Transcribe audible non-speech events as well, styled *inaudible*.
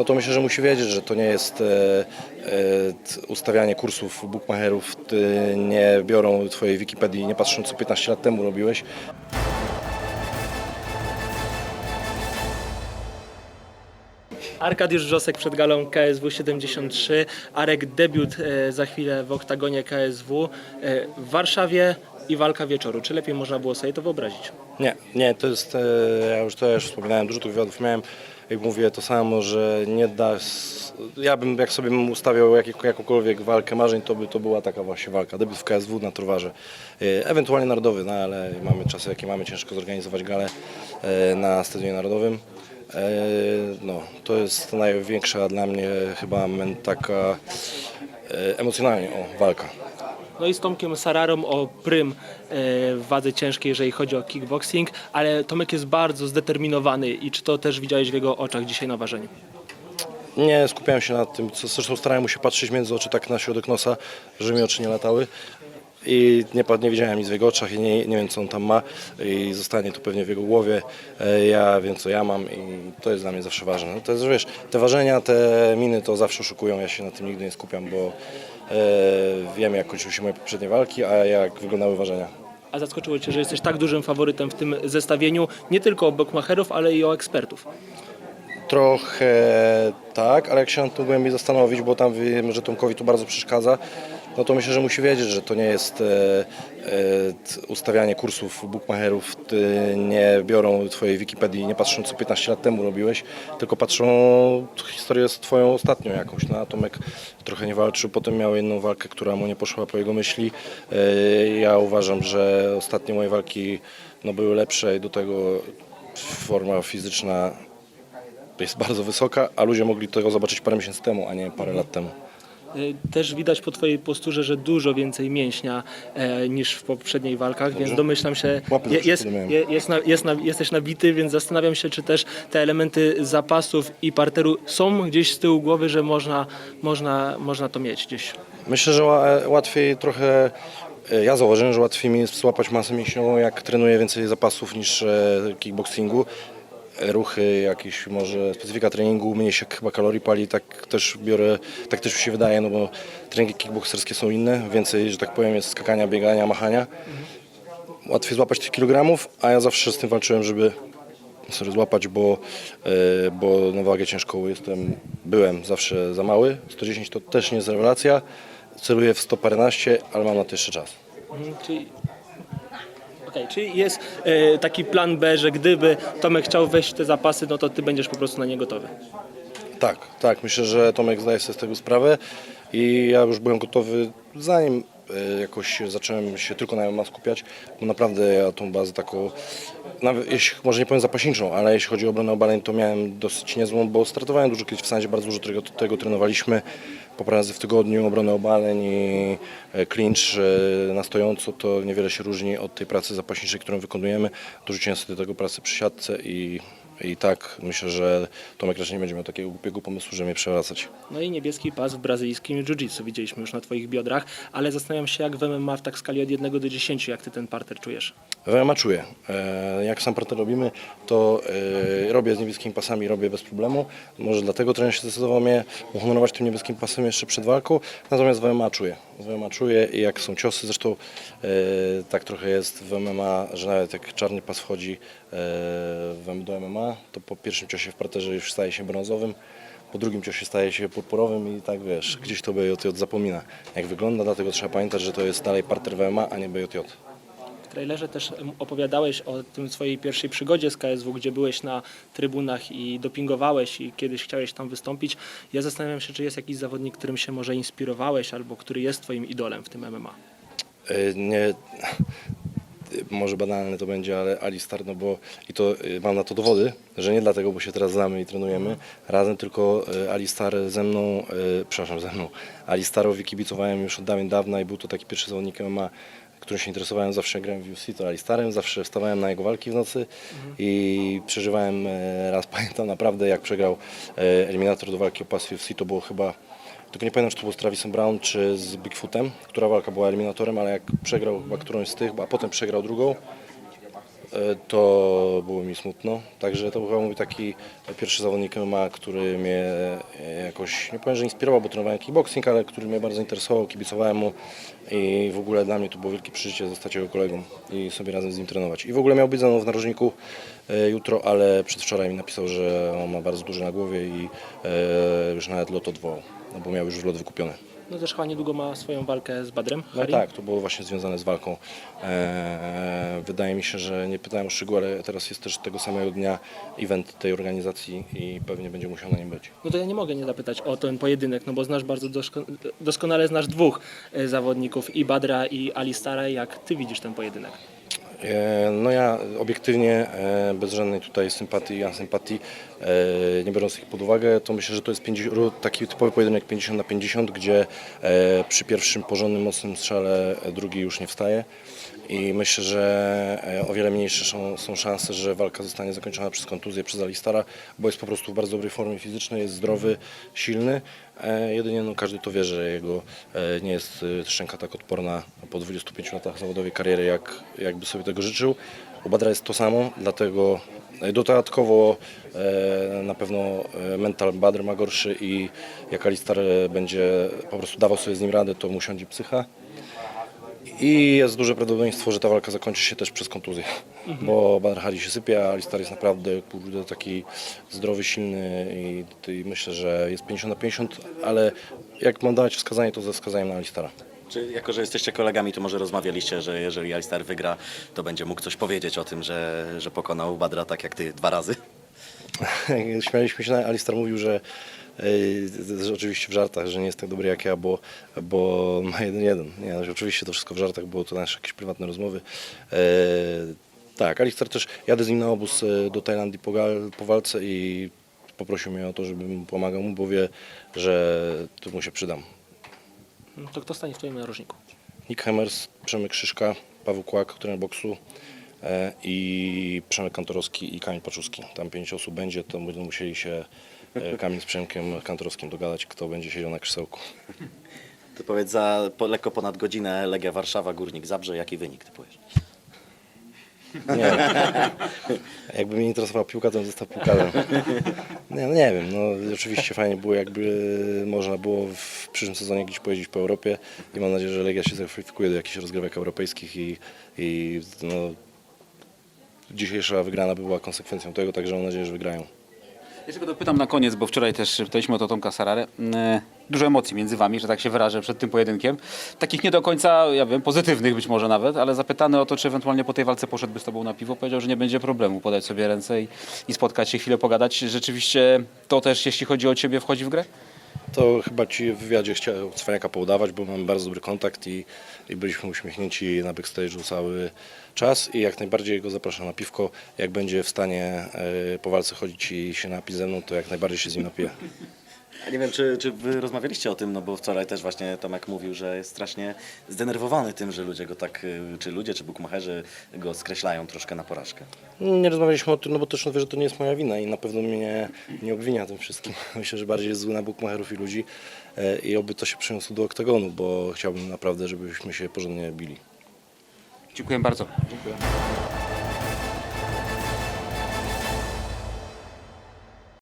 no to myślę, że musi wiedzieć, że to nie jest e, e, ustawianie kursów bookmacherów, ty nie biorą twojej Wikipedii, nie patrzą co 15 lat temu robiłeś. Arkadiusz Wrzosek przed galą KSW 73. Arek debiut e, za chwilę w oktagonie KSW w Warszawie i walka wieczoru. Czy lepiej można było sobie to wyobrazić? Nie, nie, to jest, ja już to ja już wspominałem, dużo tych wywiadów miałem i mówię to samo, że nie da, ja bym, jak sobie ustawiał jak, jakąkolwiek walkę marzeń, to by to była taka właśnie walka, debiut w KSW na Torwarze, E, ewentualnie narodowy, no ale mamy czasy jakie mamy, ciężko zorganizować galę e, na Stadionie Narodowym. E, No, to jest największa dla mnie chyba taka emocjonalnie o, walka. No i z Tomkiem Sararą o prym e, wadze ciężkiej, jeżeli chodzi o kickboxing, ale Tomek jest bardzo zdeterminowany i czy to też widziałeś w jego oczach dzisiaj na ważeniu? Nie skupiałem się na tym, zresztą starałem się patrzeć między oczy tak na środek nosa, żeby mi oczy nie latały. I nie, nie widziałem nic w jego oczach i nie, nie wiem co on tam ma i zostanie to pewnie w jego głowie. E, Ja wiem co ja mam i to jest dla mnie zawsze ważne. No to jest, wiesz, te ważenia, te miny to zawsze oszukują, ja się na tym nigdy nie skupiam, bo wiem jak kończyły się moje poprzednie walki, a jak wyglądały ważenia. A zaskoczyło Cię, że jesteś tak dużym faworytem w tym zestawieniu, nie tylko o bookmacherów, ale i o ekspertów. Trochę tak, ale jak się nad tym głębiej zastanowić, bo tam wiem, że Tomkowi to bardzo przeszkadza, no to myślę, że musi wiedzieć, że to nie jest e, e, ustawianie kursów bookmacherów, ty nie biorą twojej Wikipedii, nie patrzą co 15 lat temu robiłeś, tylko patrzą, historię jest twoją ostatnią jakąś. No, a Tomek trochę nie walczył, potem miał jedną walkę, która mu nie poszła po jego myśli. E, ja uważam, że ostatnie moje walki no, były lepsze i do tego forma fizyczna jest bardzo wysoka, a ludzie mogli tego zobaczyć parę miesięcy temu, a nie parę lat temu. Y, Też widać po Twojej posturze, że dużo więcej mięśnia e, niż w poprzednich walkach, więc domyślam się, Łapy je, zawsze jest, je, jest na, jest na, jesteś nabity, więc zastanawiam się, czy też te elementy zapasów i parteru są gdzieś z tyłu głowy, że można, można, można to mieć gdzieś. Myślę, że ła- łatwiej trochę, e, ja zauważyłem, że łatwiej mi jest złapać masę mięśniową, jak trenuję więcej zapasów niż e, kickboxingu. Ruchy, jakieś może specyfika treningu, mniej się chyba kalorii pali, tak też biorę, tak też mi się wydaje, no bo treningi kickboxerskie są inne, więcej, że tak powiem, jest skakania, biegania, machania. Łatwiej złapać tych kilogramów, a ja zawsze z tym walczyłem, żeby sobie złapać, bo, e, bo na wagę ciężką jestem, byłem zawsze za mały. 110 to też nie jest rewelacja. Celuję w 114, ale mam na to jeszcze czas. Mhm, Czyli, Okej, czyli jest e, taki plan B, że gdyby Tomek chciał wejść w te zapasy, no to Ty będziesz po prostu na nie gotowy. Tak, tak. Myślę, że Tomek zdaje sobie z tego sprawę i ja już byłem gotowy zanim e, jakoś zacząłem się tylko na MMA skupiać, bo naprawdę ja tą bazę taką, nawet jeśli, może nie powiem zapaśniczą, ale jeśli chodzi o obronę obaleń, to miałem dosyć niezłą, bo startowałem dużo kiedyś w Sandzie, bardzo dużo tego, tego trenowaliśmy, po parę razy w tygodniu obronę obaleń i e, clinch e, na stojąco, to niewiele się różni od tej pracy zapaśniczej, którą wykonujemy. Dorzuciłem sobie do tego pracę przy siatce i, i tak myślę, że Tomek raczej nie będzie miał takiego głupiego pomysłu, żeby mnie przewracać. No i niebieski pas w brazylijskim jiu-jitsu widzieliśmy już na Twoich biodrach, ale zastanawiam się jak w MMA w tak skali od 1 do 10, jak Ty ten parter czujesz. W MMA czuję. E, Jak sam parter robimy, to e, robię z niebieskimi pasami, robię bez problemu. Może dlatego trener się zdecydował mnie uhonorować tym niebieskim pasem jeszcze przed walką. Natomiast w MMA czuję. W MMA czuję i jak są ciosy, zresztą e, tak trochę jest w MMA, że nawet jak czarny pas wchodzi do MMA, to po pierwszym ciosie w parterze już staje się brązowym. Po drugim ciosie staje się purpurowym i tak wiesz, gdzieś to BJJ zapomina jak wygląda, dlatego trzeba pamiętać, że to jest dalej parter w MMA, a nie BJJ. W trailerze też opowiadałeś o tym swojej pierwszej przygodzie z KSW, gdzie byłeś na trybunach i dopingowałeś i kiedyś chciałeś tam wystąpić. Ja zastanawiam się, czy jest jakiś zawodnik, którym się może inspirowałeś albo który jest Twoim idolem w tym MMA. E, Nie, może banalne to będzie, ale Alistar, no bo i to e, mam na to dowody, że nie dlatego, bo się teraz znamy i trenujemy. Razem, tylko e, Alistar ze mną, przepraszam, ze mną, Alistarowi kibicowałem już od dawien dawna i był to taki pierwszy zawodnik MMA, którym się interesowałem, zawsze grałem w UFC, to Alistarem, zawsze wstawałem na jego walki w nocy i przeżywałem, raz *laughs* pamiętam naprawdę jak przegrał eliminator do walki o pas UFC, to było chyba tylko nie pamiętam, czy to był z Travisem Brown, czy z Bigfootem, która walka była eliminatorem, ale jak przegrał chyba którąś z tych, a potem przegrał drugą, to było mi smutno. Także to był mój taki pierwszy zawodnik MMA, który mnie e, jakoś, nie powiem, że inspirował, bo trenowałem kickboxing, ale który mnie bardzo interesował, kibicowałem mu i w ogóle dla mnie to było wielkie przeżycie zostać jego kolegą i sobie razem z nim trenować. I w ogóle miał być ze mną w narożniku e, jutro, ale przedwczoraj mi napisał, że on ma bardzo duży na głowie i e, już nawet lot odwołał, no bo miał już lot wykupiony. No też chyba niedługo ma swoją walkę z Badrem. No tak, to było właśnie związane z walką. Eee, wydaje mi się, że nie pytałem o szczegóły, ale teraz jest też tego samego dnia event tej organizacji i pewnie będzie musiał na nim być. No to ja nie mogę nie zapytać o ten pojedynek, no bo znasz bardzo doszko- doskonale znasz dwóch e, zawodników, i Badra i Alistara. Jak ty widzisz ten pojedynek? E, No ja obiektywnie, e, bez żadnej tutaj sympatii i ansympatii, e, nie biorąc ich pod uwagę, to myślę, że to jest 50, ru- taki typowy pojedynek 50 na 50, gdzie przy pierwszym porządnym, mocnym strzale drugi już nie wstaje. I myślę, że o wiele mniejsze są, są szanse, że walka zostanie zakończona przez kontuzję, przez Alistara, bo jest po prostu w bardzo dobrej formie fizycznej, jest zdrowy, silny. Jedynie no, każdy to wie, że jego nie jest szczęka tak odporna po 25 latach zawodowej kariery, jak, jakby sobie tego życzył. U Badra jest to samo, dlatego e, dodatkowo e, na pewno e, mental Badr ma gorszy i jak Alistar e, będzie po prostu dawał sobie z nim radę, to mu siądzie psycha. I jest duże prawdopodobieństwo, że ta walka zakończy się też przez kontuzję, bo Badr Hari się sypie, a Alistar jest naprawdę kurde, taki zdrowy, silny i, i myślę, że jest 50 na 50, ale jak mam dawać wskazanie, to ze wskazaniem na Alistara. Czy jako, że jesteście kolegami, to może rozmawialiście, że jeżeli Alistar wygra, to będzie mógł coś powiedzieć o tym, że, że pokonał Badra tak jak ty dwa razy? *laughs* Śmialiśmy się, Alistar mówił, że e, oczywiście w żartach, że nie jest tak dobry jak ja, bo, bo ma jeden jeden. Nie, no, oczywiście to wszystko w żartach, było to nasze jakieś prywatne rozmowy. E, tak, Alistar też, jadę z nim na obóz e, do Tajlandii po, po walce i poprosił mnie o to, żebym pomagał mu, bo wie, że tu mu się przydam. No To kto stanie w twoim narożniku? Nick Hemmers, Przemek Krzyżka, Paweł Kłak, trener boksu e, i Przemek Kantorowski i Kamil Paczuski. Tam pięć osób będzie, to będą musieli się e, Kamil z Przemkiem Kantorowskim dogadać, kto będzie siedział na krzesełku. *laughs* To powiedz za po, lekko ponad godzinę Legia Warszawa, Górnik Zabrze, jaki wynik typujesz? Nie *laughs* Jakby mnie interesowała piłka, to bym został piłkarzem. Nie, no nie wiem, no oczywiście fajnie było, jakby można było w przyszłym sezonie gdzieś pojeździć po Europie i mam nadzieję, że Legia się zakwalifikuje do jakichś rozgrywek europejskich i, i no, dzisiejsza wygrana by była konsekwencją tego, także mam nadzieję, że wygrają. Ja tylko dopytam na koniec, bo wczoraj też pytaliśmy o to Tomka Sararę. Mm, Dużo emocji między wami, że tak się wyrażę, przed tym pojedynkiem. Takich nie do końca, ja wiem, pozytywnych być może nawet, ale zapytany o to, czy ewentualnie po tej walce poszedłby z tobą na piwo, powiedział, że nie będzie problemu podać sobie ręce i, i spotkać się, chwilę pogadać. Rzeczywiście to też, jeśli chodzi o ciebie, wchodzi w grę? To chyba ci w wywiadzie chciał cwaniaka poudawać, bo mamy bardzo dobry kontakt i, i byliśmy uśmiechnięci na backstage'u cały czas i jak najbardziej go zapraszam na piwko. Jak będzie w stanie e, po walce chodzić i się napić ze mną, to jak najbardziej się z nim napiję. Ja nie wiem, czy, czy wy rozmawialiście o tym, no bo wczoraj też właśnie Tomek mówił, że jest strasznie zdenerwowany tym, że ludzie go tak, y, czy ludzie, czy bukmacherzy go skreślają troszkę na porażkę. Nie rozmawialiśmy o tym, no bo też on wie, że to nie jest moja wina i na pewno mnie nie obwinia tym wszystkim. *laughs* Myślę, że bardziej jest zły na bukmacherów i ludzi e, i oby to się przyniosło do oktagonu, bo chciałbym naprawdę, żebyśmy się porządnie bili. Dziękuję bardzo.